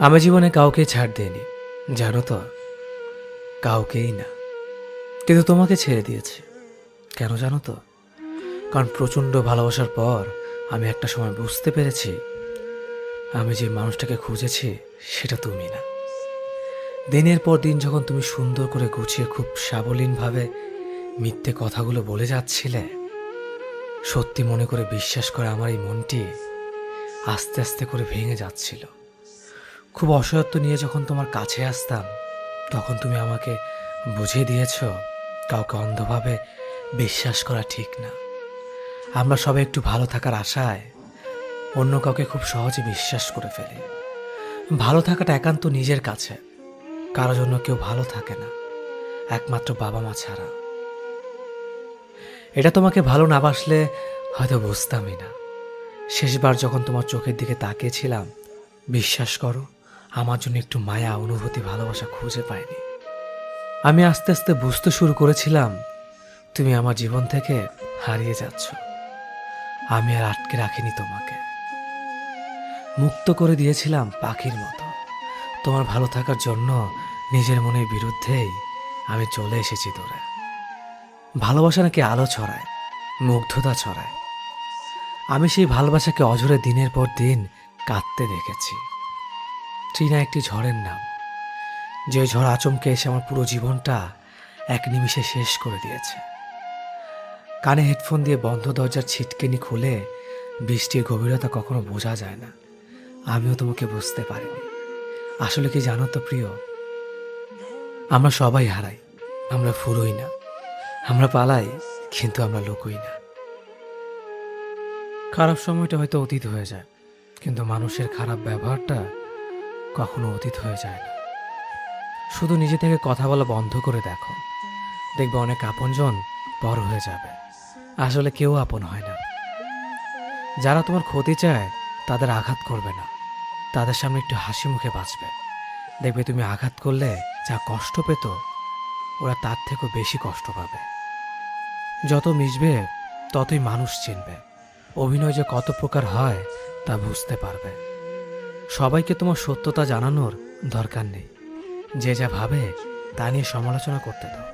আমি জীবনে কাউকে ছাড় দিইনি জানো তো? কাউকেই না। কিন্তু তোমাকে ছেড়ে দিয়েছি। কেন জানো তো? কারণ প্রচণ্ড ভালোবাসার পর আমি একটা সময় বুঝতে পেরেছি, আমি যে মানুষটাকে খুঁজেছি, সেটা তুমি না। দিনের পর দিন যখন তুমি সুন্দর করে গুছিয়ে খুব সাবলীনভাবে মিথ্যে কথাগুলো বলে যাচ্ছিলে, সত্যি মনে করে বিশ্বাস করে আমার এই মনটি আস্তে আস্তে করে ভেঙে যাচ্ছিল। খুব অসহায়ত্ব নিয়ে যখন তোমার কাছে আসতাম, তখন তুমি আমাকে বুঝিয়ে দিয়েছ, কাউকে অন্ধভাবে বিশ্বাস করা ঠিক না। আমরা সবাই একটু ভালো থাকার আশায় অন্য কাউকে খুব সহজে বিশ্বাস করে ফেলি। ভালো থাকাটা একান্ত নিজের কাছে, কারও জন্য কেউ ভালো থাকে না, একমাত্র বাবা মা ছাড়া। এটা তোমাকে ভালো না বাসলে হয়তো বুঝতামই না। শেষবার যখন তোমার চোখের দিকে তাকিয়েছিলাম, বিশ্বাস করো আমার জন্য একটু মায়া, অনুভূতি, ভালোবাসা খুঁজে পাইনি আমি আস্তে আস্তে বুঝতে শুরু করেছিলাম, তুমি আমার জীবন থেকে হারিয়ে যাচ্ছ। আমি আর আটকে রাখিনি তোমাকে। মুক্ত করে দিয়েছিলাম পাখির মতো। তোমার ভালো থাকার জন্য নিজের মনের বিরুদ্ধেই আমি চলে এসেছি দূরে। ভালোবাসা নাকি আলো ছড়ায়, মুগ্ধতা ছড়ায়। আমি সেই ভালোবাসাকে অঝরে দিনের পর দিন কাঁদতে দেখেছি। ট্রিনা একটি ঝড়ের নাম। যে ঝড় আচমকে এসে আমার পুরো জীবনটা এক নিমিষে শেষ করে দিয়েছে। কানে হেডফোন দিয়ে বন্ধ দরজার ছিটকেনি খুলে বৃষ্টির গভীরতা কখনো বোঝা যায় না। আমিও তোমাকে বুঝতে পারিনি। আসলে কি জানো তো প্রিয়? আমরা সবাই হারাই। আমরা ফুরোই না। আমরা পালাই, কিন্তু আমরা লুকোই না। খারাপ সময়টা হয়তো অতীত হয়ে যায়, কিন্তু মানুষের খারাপ ব্যবহারটা কখনো অতীত হয়ে যায় না। শুধু নিজে থেকে কথা বলা বন্ধ করে দেখো। দেখবে অনেক আপনজন বড় হয়ে যাবে। আসলে কেউ আপন হয় না। যারা তোমার ক্ষতি চায়, তাদের আঘাত করবে না। তাদের সামনে একটু হাসি মুখে বাঁচবে। দেখবে তুমি আঘাত করলে যা কষ্ট পেত, ওরা তার থেকেও বেশি কষ্ট পাবে। যত মিশবে, ততই মানুষ চিনবে। অভিনয় যে কত প্রকার হয়, তা বুঝতে পারবে। সবাইকে তোমার সত্যতা জানানোর দরকার নেই। যে যা ভাবে, তা নিয়ে সমালোচনা করতে দাও।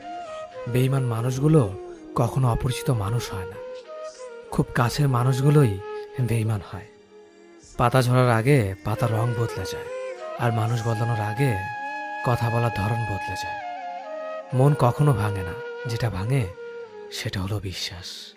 বেইমান মানুষগুলো কখনো অপরিচিত মানুষ হয় না। খুব কাছের মানুষগুলোই বেইমান হয়। পাতা ঝরার আগে পাতা রং বদলে যায় আর মানুষ বদলানোর আগে কথা বলার ধরন বদলে যায়। মন কখনো ভাঙে না, যেটা ভাঙে সেটা হলো বিশ্বাস।